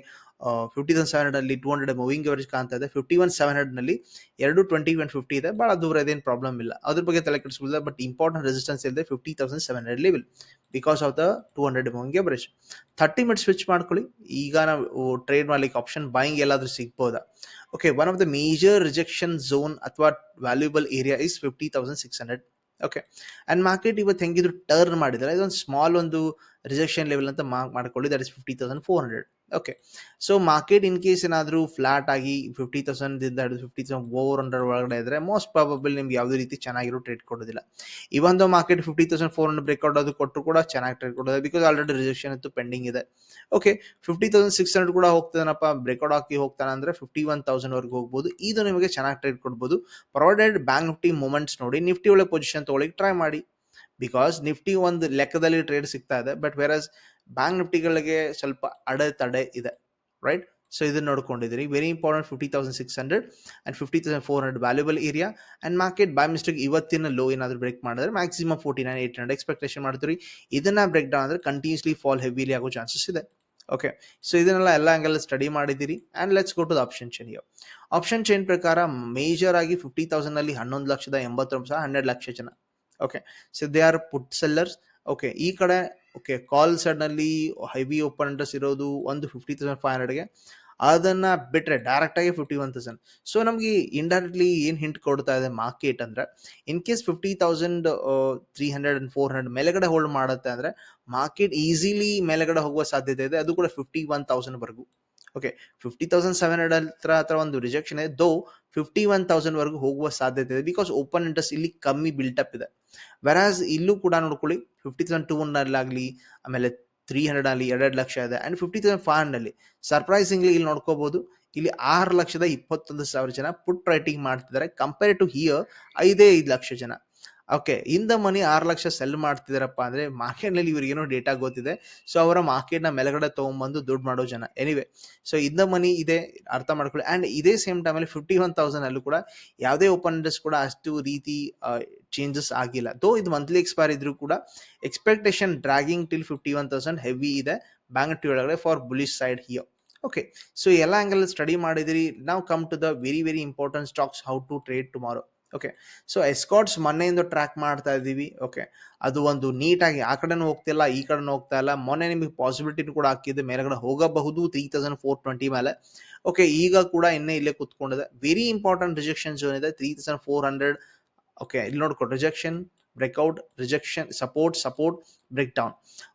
ಫಿಫ್ಟಿ ಒನ್ ಸೆವೆನ್ ಹಂಡ್ರೆಡ್ಲಿ ಟೂ ಹಂಡ್ರೆಡ್ ಮೂವಿಂಗ್ ಎವರೇಜ್ ಕಾಣ್ತಾ ಇದೆ. ಫಿಫ್ಟಿ ಒನ್ ಸೆವೆನ್ ಹಂಡ್ರೆಡ್ನಲ್ಲಿ ಎರಡು ಟ್ವೆಂಟಿ ಒನ್ ಫಿಫ್ಟಿ ಇದೆ. ಬಹಳ ದೂರ ಇದೇನು ಪ್ರಾಬ್ಲಮ್ ಇಲ್ಲ. ಅದ್ರ ಬಗ್ಗೆ ತಲೆ ಕೆಡಿಸ್ಕೊಳ್ಳಿಲ್ಲ ಬಟ್ ಇಂಪಾರ್ಟೆಂಟ್ ರೆಸಿಸ್ಟೆನ್ಸ್ ಇದೆ fifty thousand seven hundred level because of the two hundred moving average thirty minute switch ಮಾಡ್ಕೊಳ್ಳಿ. ಈಗ ನಾವು ಟ್ರೇಡ್ ಮಾಡ್ಲಿಕ್ಕೆ ಆಪ್ಷನ್ ಬೈಯಿಂಗ್ ಎಲ್ಲಾದ್ರೂ ಸಿಗ್ಬೋದಾ? Okay one of the major rejection zone ಅಥವಾ valuable area is fifty thousand six hundred okay and market ಇವತ್ತು ಹೆಂಗಿದ್ರು turn ಮಾಡಿದ್ರೆ ಇದೊಂದು ಸ್ಮಾಲ್ ಒಂದು ರಿಜೆಕ್ಷನ್ ಲೆವೆಲ್ ಅಂತ ಮಾರ್ಕ್ ಮಾಡ್ಕೊಳ್ಳಿ. That is fifty thousand four hundred okay so market in case ಏನಾದರೂ flat ಆಗಿ ಫಿಫ್ಟಿ ತೌಸಂಡ್ ಇಂದ ಹಿಡಿದು ಫಿಫ್ಟಿ ತೌಸಂಡ್ ಫೋರ್ ಹಂಡ್ರೆಡ್ ಒಳಗಡೆ ಇದ್ರೆ ಮೋಸ್ಟ್ ಪ್ರಾಬಬಲ್ ನಿಮ್ಗೆ ಯಾವುದೇ ರೀತಿ ಚೆನ್ನಾಗಿರೋ ಟ್ರೇಡ್ ಕೊಡೋದಿಲ್ಲ. ಇವೊಂದು market fifty thousand four hundred breakout ಅದು ಕೊಟ್ಟರು ಕೂಡ ಚೆನ್ನಾಗಿ ಟ್ರೇಡ್ ಕೊಡೋದು ಬಿಕಾಸ್ ಆಲ್ರೆಡಿ ರಿಜೆಕ್ಷನ್ ಇತ್ತು ಪೆಂಡಿಂಗ್ ಇದೆ. Okay fifty thousand six hundred ಕೂಡ ಹೋಗ್ತಾನಪ್ಪ ಬ್ರೇಕ್ಔಟ್ ಹಾಕಿ ಹೋಗ್ತಾನೆ ಅಂದ್ರೆ ಫಿಫ್ಟಿ ಒನ್ ತೌಸಂಡ್ ವರೆಗೆ ಹೋಗ್ಬೋದು. ಇದು ನಿಮಗೆ ಚೆನ್ನಾಗಿ ಟ್ರೇಡ್ ಕೊಡ್ಬೋದು. ಪ್ರೊವೈಡೆಡ್ ಬ್ಯಾಂಕ್ ನಿಫ್ಟಿ ಮೂಮೆಂಟ್ಸ್ ನೋಡಿ ನಿಫ್ಟಿ ಒಳ್ಳೆ ಪೊಸಿಷನ್ ತೊಗೊಳಿಕ್ಕೆ ಟ್ರೈ ಮಾಡಿ. ಬಿಕಾಸ್ ನಿಫ್ಟಿ ಒಂದು ಲೆಕ್ಕದಲ್ಲಿ ಟ್ರೇಡ್ ಸಿಗ್ತಾ ಇದೆ ಬಟ್ ವೇರಸ್ ಬ್ಯಾಂಕ್ ನಿಫ್ಟಿಗಳಿಗೆ ಸ್ವಲ್ಪ ಅಡೆತಡೆ ಇದೆ ರೈಟ್ ಸೊ ಇದನ್ನ ನೋಡ್ಕೊಂಡಿದ್ದೀರಿ. Very important fifty thousand six hundred and fifty thousand four hundred valuable area and market by mistake ಇವತ್ತಿನ ಲೋ ಏನಾದರೂ ಬ್ರೇಕ್ ಮಾಡಿದ್ರೆ maximum forty nine eight hundred expectation ಮಾಡ್ತೀರಿ. ಇದನ್ನ ಬ್ರೇಕ್ ಡೌನ್ ಅಂದರೆ ಕಂಟಿನ್ಯೂಸ್ಲಿ ಫಾಲ್ ಹೆವಿಲಿ ಆಗೋ chances ಇದೆ. Okay so ಇದನ್ನೆಲ್ಲ ಎಲ್ಲ ಆ್ಯಂಗಲ್ ಸ್ಟಡಿ ಮಾಡಿದ್ದೀರಿ and let's go to the option chain yo option chain ಪ್ರಕಾರ ಮೇಜರ್ ಆಗಿ ಫಿಫ್ಟಿ ತೌಸಂಡ್ನಲ್ಲಿ ಹನ್ನೊಂದು ಲಕ್ಷದ ಎಂಬತ್ತೊಂದು ಸಾವಿರ ಹನ್ನೆರಡು ಲಕ್ಷ ಜನ. Okay so they are put sellers okay ಈ ಕಡೆ ಓಕೆ ಕಾಲ್ ಸೈಡ್ನಲ್ಲಿ ಹೆವಿ ಓಪನರ್ಸ್ ಇರೋದು ಒಂದು ಫಿಫ್ಟಿ ತೌಸಂಡ್ ಫೈವ್ ಹಂಡ್ರೆಡ್ಗೆ ಅದನ್ನ ಬಿಟ್ಟರೆ ಡೈರೆಕ್ಟಾಗಿ ಫಿಫ್ಟಿ ಒನ್ ತೌಸಂಡ್ ಸೊ ನಮಗೆ ಇಂಡೈರೆಕ್ಟ್ಲಿ ಏನು ಹಿಂಟ್ ಕೊಡ್ತಾ ಇದೆ ಮಾರ್ಕೆಟ್ ಅಂದರೆ in case fifty thousand three hundred and four hundred ಮೇಲೆಗಡೆ ಹೋಲ್ಡ್ ಮಾಡುತ್ತೆ ಅಂದರೆ ಮಾರ್ಕೆಟ್ ಈಸಿಲಿ ಮೇಲೆಗಡೆ ಹೋಗುವ ಸಾಧ್ಯತೆ ಇದೆ. ಅದು ಕೂಡ fifty one ತೌಸಂಡ್ವರೆಗೂ okay fifty thousand seven hundred ಹತ್ರ ಹತ್ರ ಒಂದು ರಿಜೆಕ್ಷನ್ ಇದೆ. ದೋ ಫಿಫ್ಟಿ ಒನ್ ತೌಸಂಡ್ವರೆಗೂ ಹೋಗುವ ಸಾಧ್ಯತೆ ಇದೆ. ಬಿಕಾಸ್ ಓಪನ್ ಇಂಟ್ರೆಸ್ಟ್ ಇಲ್ಲಿ ಕಮ್ಮಿ ಬಿಲ್ಟಪ್ ಇದೆ. ವೆರಾಸ್ ಇಲ್ಲೂ ಕೂಡ ನೋಡ್ಕೊಳ್ಳಿ ಫಿಫ್ಟಿ ತೌಸಂಡ್ ಟೂ ಹಂಡ್ರೆಡ್ಲಾಗಲಿ ಆಮೇಲೆ ತ್ರೀ ಹಂಡ್ರೆಡ್ ಅಲ್ಲಿ ಎರಡೆರಡು ಲಕ್ಷ ಇದೆ. ಆ್ಯಂಡ್ ಫಿಫ್ಟಿ ತೌಸಂಡ್ ಫೈವ್ ಹಂಡ್ರೆಡ್ಲಿ ಸರ್ಪ್ರೈಸಿಂಗ್ಲಿ ಇಲ್ಲಿ ನೋಡ್ಕೋಬಹುದು ಇಲ್ಲಿ ಆರು ಲಕ್ಷದ ಇಪ್ಪತ್ತೊಂದು ಸಾವಿರ ಜನ ಪುಟ್ ರೈಟಿಂಗ್ ಮಾಡ್ತಿದ್ದಾರೆ. ಕಂಪೇರ್ ಟು ಹಿಯರ್ ಐದೇ ಐದು ಲಕ್ಷ ಜನ. ಓಕೆ ಇಂದ ಮನಿ ಆರು ಲಕ್ಷ ಸೆಲ್ ಮಾಡ್ತಿದಾರಪ್ಪ ಅಂದ್ರೆ ಮಾರ್ಕೆಟ್ನಲ್ಲಿ ಇವ್ರಿಗೆ ಏನೋ ಡೇಟಾ ಗೊತ್ತಿದೆ. ಸೊ ಅವರ ಮಾರ್ಕೆಟ್ನ ಮೇಲ್ಗಡೆ ತೊಗೊಂಬಂದು ದುಡ್ಡು ಮಾಡೋ ಜನ. ಎನಿವೆ ಸೊ ಇಂದ ಮನಿ ಇದೆ, ಅರ್ಥ ಮಾಡ್ಕೊಳ್ಳಿ. ಆ್ಯಂಡ್ ಇದೇ ಸೇಮ್ ಟೈಮಲ್ಲಿ ಫಿಫ್ಟಿ ಒನ್ ತೌಸಂಡ್ ಅಲ್ಲೂ ಕೂಡ ಯಾವುದೇ ಓಪನ್ ಇಂಟ್ರೆಸ್ಟ್ ಕೂಡ ಅಷ್ಟು ರೀತಿ ಚೇಂಜಸ್ ಆಗಿಲ್ಲ. ದೋ ಇದು ಮಂತ್ಲಿ ಎಕ್ಸ್ಪೈರ್ ಇದ್ರೂ ಕೂಡ expectation dragging till fifty one thousand heavy ಇದೆ ಬ್ಯಾಂಕ್ ಒಳಗಡೆ for bullish side here okay so ಎಲ್ಲ ಆಂಗಲ್ ಸ್ಟಡಿ ಮಾಡಿದಿರಿ. ನಾವು come to the very very important stocks how to trade tomorrow okay so Escorts ಮೊನ್ನೆಯಿಂದ track ಮಾಡ್ತಾ ಇದ್ದೀವಿ. Okay ಅದು ಒಂದು ನೀಟಾಗಿ ಆ ಕಡೆನೂ ಹೋಗ್ತಿಲ್ಲ ಈ ಕಡೆನೂ ಹೋಗ್ತಾ ಇಲ್ಲ. ಮೊನ್ನೆ ನಿಮಗೆ ಪಾಸಿಬಿಲಿಟಿನೂ ಕೂಡ ಹಾಕಿದ್ದು ಮೇಲೆಗಡೆ ಹೋಗಬಹುದು ತ್ರೀ ತೌಸಂಡ್ ಫೋರ್ ಟ್ವೆಂಟಿ ಮೇಲೆ. ಓಕೆ ಈಗ ಕೂಡ ಇನ್ನೇ ಇಲ್ಲೇ ಕೂತ್ಕೊಂಡಿದೆ. ವೆರಿ ಇಂಪಾರ್ಟೆಂಟ್ ರಿಜೆಕ್ಷನ್ ಝೋನ್ ಇದೆ three thousand four hundred okay ಇಲ್ಲಿ ನೋಡ್ಕೊ rejection breakout rejection support support break down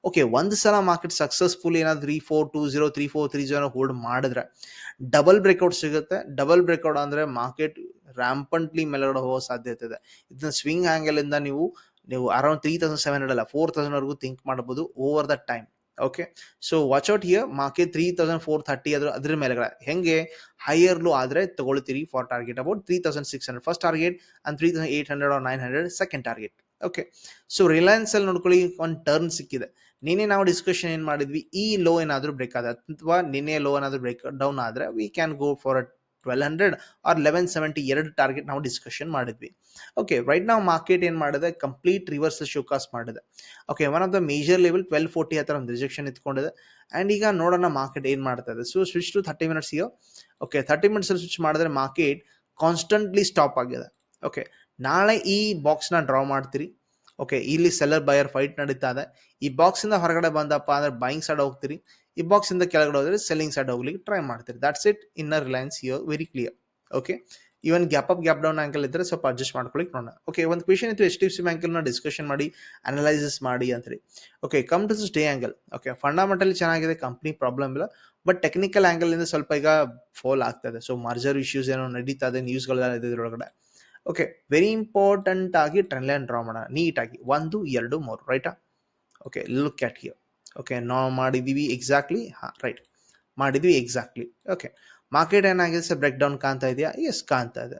okay ಒಂದು ಸಲ ಮಾರ್ಕೆಟ್ ಸಕ್ಸಸ್ಫುಲ್ ಏನಾದ್ರು three four two zero three four three zero hold ಮಾಡಿದ್ರೆ ಡಬಲ್ ಬ್ರೇಕ್ಔಟ್ ಸಿಗುತ್ತೆ. ಡಬಲ್ ಬ್ರೇಕ್ಔಟ್ ಅಂದರೆ market rampantly ಮೇಲ್ಗಡೆ ಹೋಗೋ ಸಾಧ್ಯತೆ ಇದೆ. ಇದನ್ನ ಸ್ವಿಂಗ್ ಆ್ಯಂಗಲಿಂದ ನೀವು ನೀವು around three thousand seven hundred ಅಲ್ಲ ಫೋರ್ ತೌಸಂಡ್ವರೆಗೂ ಥಿಂಕ್ ಮಾಡ್ಬೋದು over the time okay so watch out here market three thousand four thirty ಅದ್ರ ಅದ್ರ ಮೇಲೆಗಡೆ. ಹೆಂಗೆ? ಹೈಯರ್ ಲೋ ಆದರೆ ತಗೊಳ್ತೀರಿ for target about three thousand six hundred first target and three thousand eight hundred or nine hundred second target okay so Reliance ಅಲ್ಲಿ ನೋಡ್ಕೊಳ್ಳಿ, ಒಂದು turn ಸಿಕ್ಕಿದೆ. ನಿನ್ನೆ ನಾವು ಡಿಸ್ಕಷನ್ ಏನು ಮಾಡಿದ್ವಿ, ಈ ಲೋ ಏನಾದರೂ ಬ್ರೇಕ್ ಆದ ಅಥವಾ ನಿನ್ನೆ ಲೋ ಏನಾದರೂ ಬ್ರೇಕ್ ಡೌನ್ ಆದರೆ we can go for a twelve hundred or eleven seventy ಎರಡು ಟಾರ್ಗೆಟ್ ನಾವು ಡಿಸ್ಕಷನ್ ಮಾಡಿದ್ವಿ. ಓಕೆ ರೈಟ್ ನಾವು ಮಾರ್ಕೆಟ್ ಏನು ಮಾಡಿದೆ? ಕಂಪ್ಲೀಟ್ ರಿವರ್ಸ್ ಶೋಕಾಸ್ ಮಾಡಿದೆ. Okay one of the major level twelve forty ಹತ್ರ ಒಂದು ರಿಜೆಕ್ಷನ್ ಇತ್ಕೊಂಡಿದೆ ಆ್ಯಂಡ್ ಈಗ ನೋಡೋಣ ಮಾರ್ಕೆಟ್ ಏನು ಮಾಡ್ತಾ ಇದೆ. So switch to thirty minutes ಇಯೋ okay thirty ಮಿನಿಟ್ಸಲ್ಲಿ ಸ್ವಿಚ್ ಮಾಡಿದ್ರೆ ಮಾರ್ಕೆಟ್ ಕಾನ್ಸ್ಟಂಟ್ಲಿ ಸ್ಟಾಪ್ ಆಗಿದೆ. ಓಕೆ ನಾಳೆ ಈ ಬಾಕ್ಸ್ನ ಡ್ರಾ ಮಾಡ್ತೀರಿ. ಓಕೆ ಇಲ್ಲಿ ಸೆಲ್ಲರ್ ಬಯರ್ ಫೈಟ್ ನಡೀತಾ ಇದೆ. ಈ ಬಾಕ್ಸಿಂದ ಹೊರಗಡೆ ಬಂದಪ್ಪ ಅಂದ್ರೆ ಬೈಯಿಂಗ್ ಸೈಡ್ ಹೋಗ್ತೀರಿ. ಈ ಬಾಕ್ಸಿಂದ ಕೆಳಗಡೆ ಹೋದ್ರೆ ಸೆಲ್ಲಿಂಗ್ ಸೈಡ್ ಹೋಗ್ಲಿಕ್ಕೆ ಟ್ರೈ ಮಾಡ್ತೀರಿ. That's it in Reliance here very clear okay even gap up gap down angle ಇದ್ರೆ ಸ್ವಲ್ಪ ಅಡ್ಜಸ್ಟ್ ಮಾಡ್ಕೊಳಿಕ್ ನೋಡೋಣ. ಓಕೆ ಒಂದು ಕ್ವೆಶನ್ ಇತ್ತು ಎಚ್ ಡಿ ಸಿ ಬ್ಯಾಂಕಲ್ನ ಡಿಸ್ಕಷನ್ ಮಾಡಿ ಅನಲೈಸಿಸ್ ಮಾಡಿ ಅಂತೇಳಿ okay come to this day angle okay fundamentally ಚೆನ್ನಾಗಿದೆ ಕಂಪ್ನಿ ಪ್ರಾಬ್ಲಮ್ ಇಲ್ಲ. ಬಟ್ ಟೆಕ್ನಿಕಲ್ ಆಂಗಲ್ ಇಂದ ಸ್ವಲ್ಪ ಈಗ ಫೋಲ್ ಇದೆ. ಸೊ ಮಾರ್ಜರ್ ಇಶ್ಯೂಸ್ ಏನೋ ನಡೀತಾ ಇದೆ ನ್ಯೂಸ್ಗಳೆಲ್ಲ ಇದೆ ಇದ್ರೊಳಗಡೆ. ಓಕೆ ವೆರಿ ಇಂಪಾರ್ಟೆಂಟ್ ಆಗಿ ಟ್ರೆಂಡ್ ಲೈನ್ ಡ್ರಾ ಮಾಡೋಣ. ನೀಟಾಗಿ ಒಂದು, ಎರಡು, ಮೂರು ರೈಟಾ okay look at here okay ನಾವು ಮಾಡಿದ್ದೀವಿ ಎಕ್ಸಾಕ್ಟ್ಲಿ ಹಾಂ ರೈಟ್ ಮಾಡಿದ್ವಿ ಎಕ್ಸಾಕ್ಟ್ಲಿ ಓಕೆ ಮಾರ್ಕೆಟ್ ಏನಾಗಿದೆ ಸರ್ ಬ್ರೇಕ್ ಡೌನ್ ಕಾಣ್ತಾ ಇದೆಯಾ? ಎಸ್ ಕಾಣ್ತಾ ಇದೆ.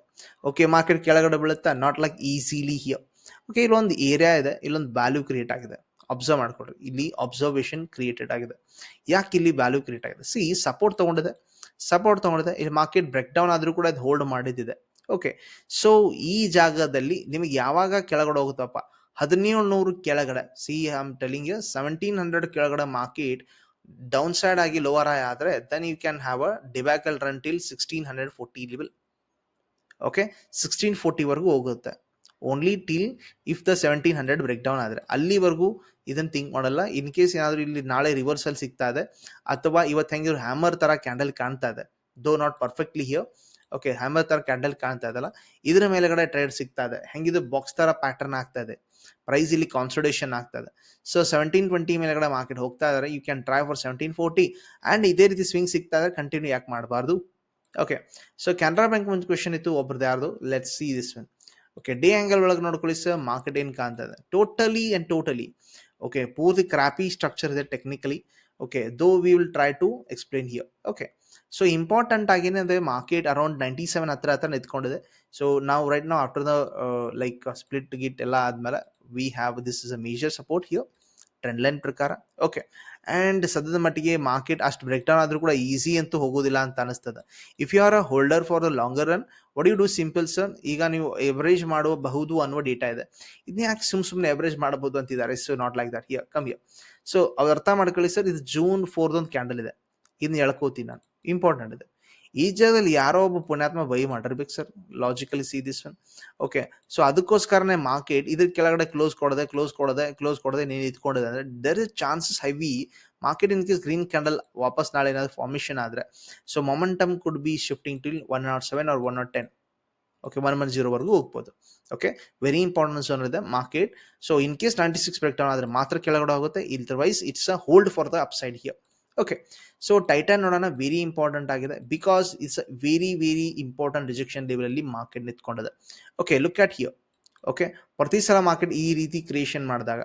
ಓಕೆ ಮಾರ್ಕೆಟ್ ಕೆಳಗಡೆ ಬೀಳುತ್ತಾ? Not like easily here okay ಇಲ್ಲೊಂದು ಏರಿಯಾ ಇದೆ. ಇಲ್ಲೊಂದು ವ್ಯಾಲ್ಯೂ ಕ್ರಿಯೇಟ್ ಆಗಿದೆ. ಅಬ್ಸರ್ವ್ ಮಾಡ್ಕೊಡ್ರಿ ಇಲ್ಲಿ ಅಬ್ಸರ್ವೇಷನ್ ಕ್ರಿಯೇಟೆಡ್ ಆಗಿದೆ. ಯಾಕೆ ಇಲ್ಲಿ ವ್ಯಾಲ್ಯೂ ಕ್ರಿಯೇಟ್ ಆಗಿದೆ? ಸಿ ಸಪೋರ್ಟ್ ತೊಗೊಂಡಿದೆ. ಸಪೋರ್ಟ್ ತೊಗೊಂಡಿದೆ. ಇಲ್ಲಿ ಮಾರ್ಕೆಟ್ ಬ್ರೇಕ್ ಡೌನ್ ಆದರೂ ಕೂಡ ಇದು ಹೋಲ್ಡ್ ಮಾಡಿದ್ದಿದೆ. ಓಕೆ ಸೊ ಈ ಜಾಗದಲ್ಲಿ ನಿಮಗೆ ಯಾವಾಗ ಕೆಳಗಡೆ ಹೋಗುತ್ತಪ್ಪ? ಹದಿನೇಳು ನೂರು ಕೆಳಗಡೆ see I'm telling seventeen hundred ಕೆಳಗಡೆ ಮಾರ್ಕೆಟ್ ಡೌನ್ ಸೈಡ್ ಆಗಿ ಲೋವರ್ ಆಯ್ ಆದರೆ then you can have a debacle run till sixteen hundred forty level okay sixteen ಫೋರ್ಟಿವರೆಗೂ ಹೋಗುತ್ತೆ. Only till if the seventeen hundred break down ಆದರೆ. ಅಲ್ಲಿವರೆಗೂ ಇದನ್ನು think ಮಾಡಲ್ಲ. ಇನ್ case ಏನಾದರೂ ಇಲ್ಲಿ ನಾಳೆ ರಿವರ್ಸಲ್ ಸಿಗ್ತಾ ಇದೆ, ಅಥವಾ ಇವತ್ತು ಹೆಂಗಿರೋ ಹ್ಯಾಮರ್ ಥರ ಕ್ಯಾಂಡಲ್ ಕಾಣ್ತಾ ಇದೆ. Though not perfectly here okay hammer ತರ ಕ್ಯಾಂಡಲ್ ಕಾಣ್ತಾ ಇದಲ್ಲ ಇದ್ರ ಮೇಲೆಗಡೆ ಟ್ರೇಡ್ ಸಿಗ್ತಾ ಇದೆ. ಹೆಂಗಿದು? ಬಾಕ್ಸ್ ತರ ಪ್ಯಾಟರ್ನ್ ಆಗ್ತಾ ಇದೆ. ಪ್ರೈಸ್ ಇಲ್ಲಿ ಕಾನ್ಸಲ್ಟೇಷನ್ ಆಗ್ತಾ ಇದೆ. ಸೊ ಸೆವೆಂಟೀನ್ ಟ್ವೆಂಟಿ ಮೇಲೆಗಡೆ ಮಾರ್ಕೆಟ್ ಹೋಗ್ತಾ ಇದ್ದಾರೆ you can try for seventeen forty and ಇದೇ ರೀತಿ ಸ್ವಿಂಗ್ ಸಿಗ್ತಾ ಇದೆ. ಕಂಟಿನ್ಯೂ ಯಾಕೆ ಮಾಡಬಾರ್ದು? ಓಕೆ ಸೊ ಕೆನರಾ ಬ್ಯಾಂಕ್ ಒಂದು ಕ್ವೆಶನ್ ಇತ್ತು. ಒಬ್ರದ್ದು ಯಾರ್ದು? Let see this one okay day angle ಒಳಗೆ ನೋಡ್ಕೊಳ್ಳಿ ಸರ್ ಮಾರ್ಕೆಟ್ ಏನು ಕಾಣ್ತಾ ಇದೆ? ಟೋಟಲಿ ಆ್ಯಂಡ್ ಟೋಟಲಿ ಓಕೆ ಪೂರ್ತಿ ಕ್ರಾಪಿ ಸ್ಟ್ರಕ್ಚರ್ ಇದೆ technically okay though we will try to explain here okay so important ಆಗಿನೇ ಅಂದರೆ ಮಾರ್ಕೆಟ್ ಅರೌಂಡ್ ನೈಂಟಿ ಸೆವೆನ್ ಹತ್ರ ಹತ್ರ ನಿಂತ್ಕೊಂಡಿದೆ. ಸೊ ನಾವು ರೈಟ್ ನಾವು ಆಫ್ಟರ್ ದ ಲೈಕ್ ಸ್ಪ್ಲಿಟ್ ಗಿಟ್ ಎಲ್ಲ ಆದಮೇಲೆ we have this is a major support here trend line ಪ್ರಕಾರ. Okay and ಸದ್ಯದ ಮಟ್ಟಿಗೆ ಮಾರ್ಕೆಟ್ ಅಷ್ಟು ಬ್ರೇಕ್ ಡೌನ್ ಆದರೂ ಕೂಡ ಈಸಿ ಅಂತೂ ಹೋಗೋದಿಲ್ಲ ಅಂತ ಅನಿಸ್ತದೆ. If you are a holder for the longer run what you do simple sir ಈಗ ನೀವು ಎವರೇಜ್ ಮಾಡಬಹುದು ಅನ್ನುವ ಡೇಟಾ ಇದೆ. ಇದನ್ನ ಯಾಕೆ ಸುಮ್ ಸುಮ್ಮನೆ ಎವರೇಜ್ ಮಾಡಬಹುದು ಅಂತಿದ್ದಾರೆ? So not like that here come here so ಅವ್ರು ಅರ್ಥ ಮಾಡ್ಕೊಳ್ಳಿ ಸರ್ ಇದು ಜೂನ್ ಫೋರ್ದೊಂದು ಕ್ಯಾಂಡಲ್ ಇದೆ. ಇದನ್ನ ಹೇಳ್ಕೋತೀನಿ ನಾನು. ಇಂಪಾರ್ಟೆಂಟ್ ಇದೆ ಈ ಜಾಗದಲ್ಲಿ ಯಾರೋ ಒಬ್ಬ ಪುಣ್ಯಾತ್ಮ ಬೈ ಮಾಡಿರ್ಬೇಕು sir logically see this one okay so ಅದಕ್ಕೋಸ್ಕರನೇ ಮಾರ್ಕೆಟ್ ಇದ್ರ ಕೆಳಗಡೆ ಕ್ಲೋಸ್ ಕೊಡದೆ ಕ್ಲೋಸ್ ಕೊಡದೆ ಕ್ಲೋಸ್ ಕೊಡದೆ ನೀನು ಇದ್ಕೊಂಡಿದೆ ಅಂದರೆ there is chances heavy market in case green candle ವಾಪಸ್ ನಾಳೆ ಏನಾದ್ರು ಫಾರ್ಮೇಷನ್ ಆದರೆ so momentum could be shifting till one not seven or one not ten okay one one ಜೀರೋವರೆಗೂ ಹೋಗ್ಬೋದು. Okay very importance ಅನ್ನೋದಿದೆ market so in case ninety six break down ಆದರೆ ಮಾತ್ರ ಕೆಳಗಡೆ ಹೋಗುತ್ತೆ ಇಲ್ದರ್ವೈಸ್ it's a hold for the upside here okay so Titan ನೋಡೋಣ very important ಆಗಿದೆ because it's very very important rejection ಲೆವೆಲಲ್ಲಿ market ನಿಂತ್ಕೊಂಡಿದೆ. Okay look at here okay ಪ್ರತಿ ಸಲ market ಈ ರೀತಿ ಕ್ರಿಯೇಷನ್ ಮಾಡಿದಾಗ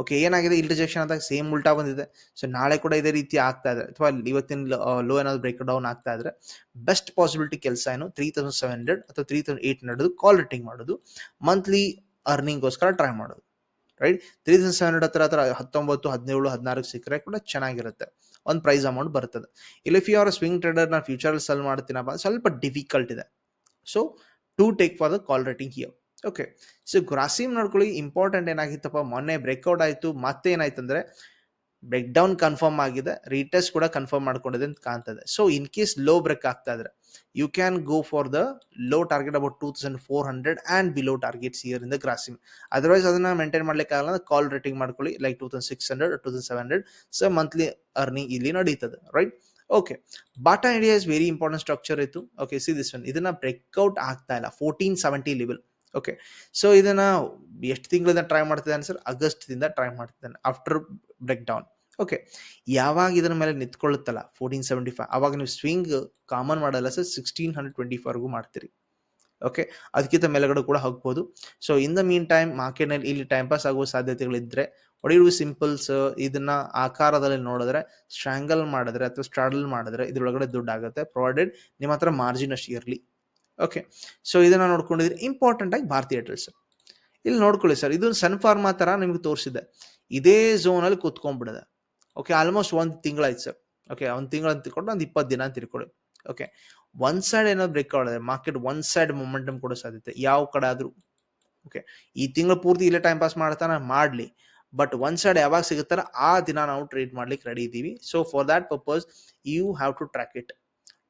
ಓಕೆ ಏನಾಗಿದೆ ಇಲ್ಲಿ ರಿಜೆಕ್ಷನ್ ಆದಾಗ ಸೇಮ್ ಉಲ್ಟಾ ಬಂದಿದೆ. ಸೊ ನಾಳೆ ಕೂಡ ಇದೇ ರೀತಿ ಆಗ್ತಾ ಇದೆ. ಅಥವಾ ಇವತ್ತಿನ ಲೋ ಏನಾದ್ರು ಬ್ರೇಕ್ ಡೌನ್ ಆಗ್ತಾ ಇದ್ರೆ ಬೆಸ್ಟ್ ಪಾಸಿಬಿಲಿಟಿ ಕೆಲಸ ಏನು? ತ್ರೀ ತೌಸಂಡ್ ಸೆವೆನ್ ಹಂಡ್ರೆಡ್ ಅಥವಾ three thousand eight hundred call writing ಮಾಡೋದು. ಮಂತ್ಲಿ ಅರ್ನಿಂಗ್ಗೋಸ್ಕರ ಟ್ರೈ ಮಾಡೋದು. Right three thousand seven hundred ಹತ್ರ ಹತ್ರ ಹತ್ತೊಂಬತ್ತು, ಹದಿನೇಳು, ಹದಿನಾರಕ್ಕೆ ಸಿಕ್ಕರೆ ಕೂಡ ಚೆನ್ನಾಗಿರುತ್ತೆ. ಒಂದು ಪ್ರೈಸ್ ಅಮೌಂಟ್ ಬರ್ತದೆ. ಇಲ್ಲಿ if you are swing trader ನಾನು ಫ್ಯೂಚರಲ್ಲಿ ಸೆಲ್ ಮಾಡ್ತೀನಪ್ಪ ಸ್ವಲ್ಪ ಡಿಫಿಕಲ್ಟ್ ಇದೆ. So to take for the call writing here okay so Grasim ನೋಡ್ಕೊಳ್ಳಿ ಇಂಪಾರ್ಟೆಂಟ್ ಏನಾಗಿತ್ತಪ್ಪ? ಮೊನ್ನೆ ಬ್ರೇಕ್ಔಟ್ ಆಯಿತು ಮತ್ತೆ ಏನಾಯ್ತು ಅಂದರೆ ಬ್ರೇಕ್ ಡೌನ್ ಕನ್ಫರ್ಮ್ ಆಗಿದೆ ರೀಟೆಸ್ಟ್ ಕೂಡ ಕನ್ಫರ್ಮ್ ಮಾಡ್ಕೊಂಡಿದೆ ಅಂತ ಕಾಣ್ತದೆ. So in case low break ಆಗ್ತಾ ಇದ್ರೆ you can go for the low target about two thousand four hundred and below targets here in the Grasim otherwise ಅದನ್ನ ಮೇಂಟೈನ್ ಮಾಡ್ಲಿಕ್ಕೆ ಆಗಲ್ಲ ಕಾಲ್ ರೇಟಿಂಗ್ ಮಾಡ್ಕೊಳ್ಳಿ like two thousand six hundred two thousand seven hundred so monthly earning ಇಲ್ಲಿ ನಡೀತದೆ right okay Bata India is very important structure ಇತ್ತು. Okay see this one ಇದನ್ನ breakout ಆಗ್ತಾ ಇಲ್ಲ fourteen seventy level okay so ಇದನ್ನ ಎಷ್ಟು ತಿಂಗಳಿಂದ ಟ್ರೈ ಮಾಡ್ತಿದ್ದಾನೆ ಸರ್ ಆಗಸ್ಟ್ದಿಂದ ಟ್ರೈ ಮಾಡ್ತಿದ್ದಾನೆ. ಆಫ್ಟರ್ ಬ್ರೇಕ್ ಡೌನ್ ಓಕೆ ಯಾವಾಗ ಇದರ ಮೇಲೆ ನಿಂತ್ಕೊಳ್ಳುತ್ತಲ್ಲ? ಫೋರ್ಟೀನ್ ಸೆವೆಂಟಿ ಫೈವ್ ಅವಾಗ ನೀವು ಸ್ವಿಂಗ್ ಕಾಮನ್ ಮಾಡಲ್ಲ ಸರ್ ಸಿಕ್ಸ್ಟೀನ್ ಹಂಡ್ರೆಡ್ ಟ್ವೆಂಟಿ ಫೋರ್ಗೂ ಮಾಡ್ತೀರಿ. ಓಕೆ ಅದಕ್ಕಿಂತ ಮೇಲೆಗಡೆ ಕೂಡ ಹೋಗ್ಬೋದು. So in the mean time ಮಾರ್ಕೆಟ್ನಲ್ಲಿ ಇಲ್ಲಿ ಟೈಮ್ ಪಾಸ್ ಆಗುವ ಸಾಧ್ಯತೆಗಳಿದ್ದರೆ ಒಡೆಯುವ ಸಿಂಪಲ್ಸ್ ಇದನ್ನ ಆಕಾರದಲ್ಲಿ ನೋಡಿದ್ರೆ ಸ್ಟ್ರಾಂಗಲ್ ಮಾಡಿದ್ರೆ ಅಥವಾ ಸ್ಟ್ರಾಡಲ್ ಮಾಡಿದ್ರೆ ಇದರೊಳಗಡೆ ದುಡ್ಡು ಆಗುತ್ತೆ. ಪ್ರೊವೈಡೆಡ್ ನಿಮ್ಮ ಹತ್ರ ಮಾರ್ಜಿನ್ ಅಷ್ಟು ಇರಲಿ. ಓಕೆ ಸೊ ಇದನ್ನ ನೋಡ್ಕೊಂಡಿದ್ರೆ ಇಂಪಾರ್ಟೆಂಟ್ ಆಗಿ ಭಾರತೀಯ ಏರ್ಟೆಲ್ ಇಲ್ಲಿ ನೋಡ್ಕೊಳ್ಳಿ ಸರ್ ಇದು ಸನ್ ಫಾರ್ಮಾ ಥರ ನಿಮ್ಗೆ ತೋರಿಸಿದೆ. ಇದೇ ಝೋನಲ್ಲಿ ಕೂತ್ಕೊಂಡ್ಬಿಡಿದೆ. ಓಕೆ ಆಲ್ಮೋಸ್ಟ್ ಒಂದು ತಿಂಗಳಾಯ್ತು ಸರ್. ಓಕೆ ಒಂದು ತಿಂಗಳು ಅಂತ ತಿಳ್ಕೊಂಡು ಒಂದು ಇಪ್ಪತ್ತು ದಿನ ಅಂತ ತಿಳ್ಕೊಳ್ಳಿ. ಓಕೆ ಒನ್ ಸೈಡ್ ಏನೋ ಬ್ರೇಕ್ ಆಡಿದೆ ಮಾರ್ಕೆಟ್ ಒನ್ ಸೈಡ್ ಮೊಮೆಂಟಮ್ ಕೊಡೋ ಸಾಧ್ಯತೆ, ಯಾವ ಕಡೆ ಆದರೂ. ಓಕೆ ಈ ತಿಂಗಳು ಪೂರ್ತಿ ಇಲ್ಲೇ ಟೈಮ್ ಪಾಸ್ ಮಾಡ್ತಾನೆ, ಮಾಡಲಿ. ಬಟ್ ಒನ್ ಸೈಡ್ ಯಾವಾಗ ಸಿಗುತ್ತಾರ ಆ ದಿನ ನಾವು ಟ್ರೇಡ್ ಮಾಡ್ಲಿಕ್ಕೆ ರೆಡಿ ಇದ್ದೀವಿ so for that purpose you have to track it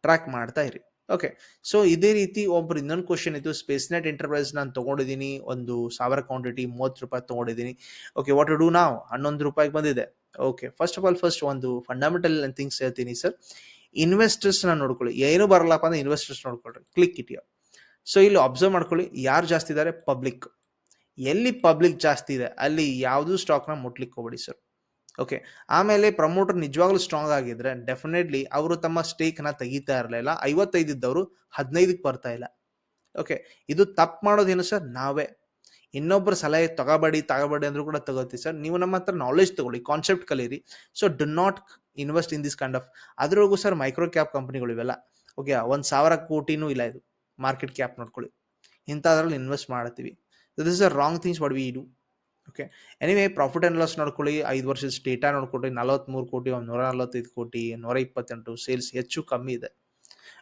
track ಮಾಡ್ತಾ ಇರಿ. ಓಕೆ ಸೊ ಇದೇ ರೀತಿ ಒಬ್ರು ಇನ್ನೊಂದು ಕ್ವಶನ್ ಇತ್ತು ಸ್ಪೇಸ್ ನೆಟ್ ಎಂಟರ್ಪ್ರೈಸ್ ನಾನು ತೊಗೊಂಡಿದ್ದೀನಿ. ಒಂದು ಸಾವಿರ ಕ್ವಾಂಟಿಟಿ ಮೂವತ್ತು ರೂಪಾಯಿ ತೊಗೊಂಡಿದ್ದೀನಿ. ಓಕೆ ವಾಟ್ ಡೂ ನಾವು ಹನ್ನೊಂದು ರೂಪಾಯಿಗೆ ಬಂದಿದೆ. Okay first of all first ಒಂದು ಫಂಡಮೆಂಟಲ್ ಥಿಂಗ್ಸ್ ಹೇಳ್ತೀನಿ ಸರ್ ಇನ್ವೆಸ್ಟರ್ಸ್ನ ನೋಡ್ಕೊಳ್ಳಿ. ಏನು ಬರಲ್ಲಪ್ಪ ಅಂದ್ರೆ ಇನ್ವೆಸ್ಟರ್ಸ್ ನೋಡ್ಕೊಳ್ರಿ. ಕ್ಲಿಕ್ ಇಟಿಯೋ. ಸೊ ಇಲ್ಲಿ ಅಬ್ಸರ್ವ್ ಮಾಡ್ಕೊಳ್ಳಿ. ಯಾರು ಜಾಸ್ತಿ ಇದ್ದಾರೆ? ಪಬ್ಲಿಕ್ ಎಲ್ಲಿ ಪಬ್ಲಿಕ್ ಜಾಸ್ತಿ ಇದೆ? ಅಲ್ಲಿ ಯಾವುದು ಸ್ಟಾಕ್ನ ಮುಟ್ಲಿಕ್ಕೆ ಹೋಗ್ಬೇಡಿ ಸರ್ ಓಕೆ ಆಮೇಲೆ ಪ್ರಮೋಟರ್ ನಿಜವಾಗ್ಲೂ ಸ್ಟ್ರಾಂಗ್ ಆಗಿದ್ರೆ ಡೆಫಿನೆಟ್ಲಿ ಅವರು ತಮ್ಮ ಸ್ಟೇಕ್ನ ತೆಗಿತಾ ಇರಲಿಲ್ಲ. ಐವತ್ತೈದು ಇದ್ದವರು ಹದಿನೈದಕ್ಕೆ ಬರ್ತಾ ಇಲ್ಲ. ಓಕೆ ಇದು ತಪ್ಪು ಮಾಡೋದೇನು ಸರ್ ನಾವೇ. ಇನ್ನೊಬ್ಬರ ಸಲಹೆ ತಗೋಬೇಡಿ ತಗೋಬೇಡಿ ಅಂದ್ರೂ ಕೂಡ ತಗೋತೀವಿ ಸರ್ ನೀವು ನಮ್ಮ ಹತ್ರ ನಾಲೆಜ್ ತಗೊಳ್ಳಿ ಕಾನ್ಸೆಪ್ಟ್ ಕಲೀರಿ. So do not invest in this kind of ಅದ್ರೊಳಗೂ sir micro cap ಕಂಪ್ನಿಗಳು ಇವೆಲ್ಲ. ಓಕೆ ಒಂದು ಸಾವಿರ ಕೋಟಿನೂ ಇಲ್ಲ ಇದು. ಮಾರ್ಕೆಟ್ ಕ್ಯಾಪ್ ನೋಡ್ಕೊಳ್ಳಿ. ಇಂಥದ್ರಲ್ಲಿ ಇನ್ವೆಸ್ಟ್ ಮಾಡ್ತೀವಿ. This is a wrong things what we do okay anyway profit and loss ನೋಡ್ಕೊಳ್ಳಿ. ಐದು ವರ್ಷದ ಡೇಟಾ ನೋಡ್ಕೊಳ್ಳಿ ನಲವತ್ತ್ಮೂರು ಕೋಟಿ, ಒಂದು ನೂರ ನಲವತ್ತೈದು ಕೋಟಿ, ನೂರ ಇಪ್ಪತ್ತೆಂಟು ಸೇಲ್ಸ್ ಹೆಚ್ಚು ಕಮ್ಮಿ ಇದೆ.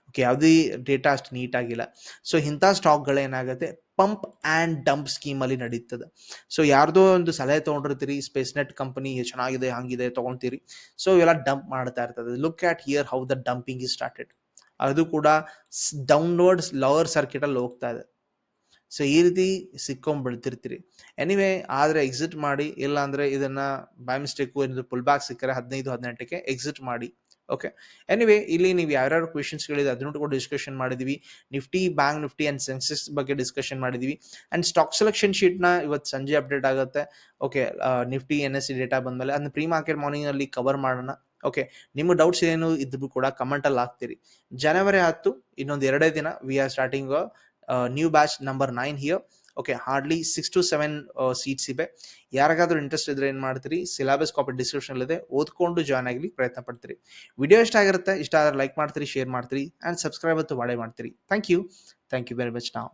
ಓಕೆ ಯಾವುದೇ ಡೇಟಾ ಅಷ್ಟು ನೀಟಾಗಿಲ್ಲ ಸೊ ಇಂಥ ಸ್ಟಾಕ್ಗಳೇನಾಗುತ್ತೆ ಪಂಪ್ ಆ್ಯಂಡ್ ಡಂಪ್ ಸ್ಕೀಮಲ್ಲಿ ನಡೀತದೆ. ಸೊ ಯಾರ್ದೋ ಒಂದು ಸಲಹೆ ತೊಗೊಂಡಿರ್ತೀರಿ ಸ್ಪೇಸ್ ನೆಟ್ ಕಂಪನಿ ಚೆನ್ನಾಗಿದೆ, ಹಂಗಿದೆ ತೊಗೊಳ್ತೀರಿ ಸೊ ಇವೆಲ್ಲ ಡಂಪ್ ಮಾಡ್ತಾ ಇರ್ತದೆ. Look at here how the dumping is started ಅದು ಕೂಡ ಡೌನ್ಲೋಡ್ಸ್ ಲವರ್ ಸರ್ಕಿಟಲ್ಲಿ ಹೋಗ್ತಾ ಇದೆ. ಸೊ ಈ ರೀತಿ ಸಿಕ್ಕೊಂಡ್ಬಿಡ್ತಿರ್ತೀರಿ. ಎನಿವೇ ಆದರೆ ಎಕ್ಸಿಟ್ ಮಾಡಿ ಇಲ್ಲ ಇದನ್ನು ಬೈ ಮಿಸ್ಟೇಕು ಏನಾದರೂ ಪುಲ್ ಬ್ಯಾಕ್ ಸಿಕ್ಕರೆ ಹದಿನೈದು, ಹದಿನೆಂಟಕ್ಕೆ ಎಕ್ಸಿಟ್ ಮಾಡಿ. ಓಕೆ ಎನಿವೇ ಇಲ್ಲಿ ನೀವು ಯಾರ್ಯಾರು ಕ್ವೆಶನ್ಸ್ಗಳಿದೆ ಅದನ್ನು ಕೂಡ ಡಿಸ್ಕಷನ್ ಮಾಡಿದ್ವಿ. Nifty bank Nifty and census ಬಗ್ಗೆ ಡಿಸ್ಕಷನ್ ಮಾಡಿದ್ವಿ. ಆ್ಯಂಡ್ ಸ್ಟಾಕ್ ಸೆಲೆಕ್ಷನ್ ಶೀಟ್ನ ಇವತ್ತು ಸಂಜೆ ಅಪ್ಡೇಟ್ ಆಗುತ್ತೆ. Okay Nifty N S C data ಬಂದಮೇಲೆ ಅದನ್ನ ಪ್ರೀ ಮಾರ್ಕೆಟ್ ಮಾರ್ನಿಂಗಲ್ಲಿ ಕವರ್ ಮಾಡೋಣ. ಓಕೆ ನಿಮ್ಮ ಡೌಟ್ಸ್ ಏನು ಇದ್ರು ಕೂಡ ಕಮೆಂಟಲ್ಲಿ ಹಾಕ್ತೀರಿ. ಜನವರಿ ಹತ್ತು, ಇನ್ನೊಂದು ಎರಡೇ ದಿನ we are starting new batch number nine here okay hardly six to seven seats ಇವೆ. ಯಾರಿಗಾದ್ರೂ ಇಂಟ್ರೆಸ್ಟ್ ಇದ್ರೆ ಏನು ಮಾಡ್ತೀರಿ? ಸಿಲೆಬಸ್ ಕಾಪಿ ಡಿಸ್ಕ್ರಿಪ್ಷನ್ ಇದೆ. ಓದ್ಕೊಂಡು ಜಾಯ್ನ್ ಆಗಲಿ ಪ್ರಯತ್ನ ಪಡ್ತೀರಿ. ವಿಡಿಯೋ ಇಷ್ಟ ಆಗಿರುತ್ತೆ, ಇಷ್ಟ ಆದರೆ ಲೈಕ್ ಮಾಡ್ತೀರಿ ಶೇರ್ ಮಾಡ್ತೀರಿ ಆ್ಯಂಡ್ ಸಬ್ಸ್ಕ್ರೈಬ್ ಅಂತೂ ಮಾಡೇ ಮಾಡ್ತೀರಿ. Thank you thank you very much ನಾವು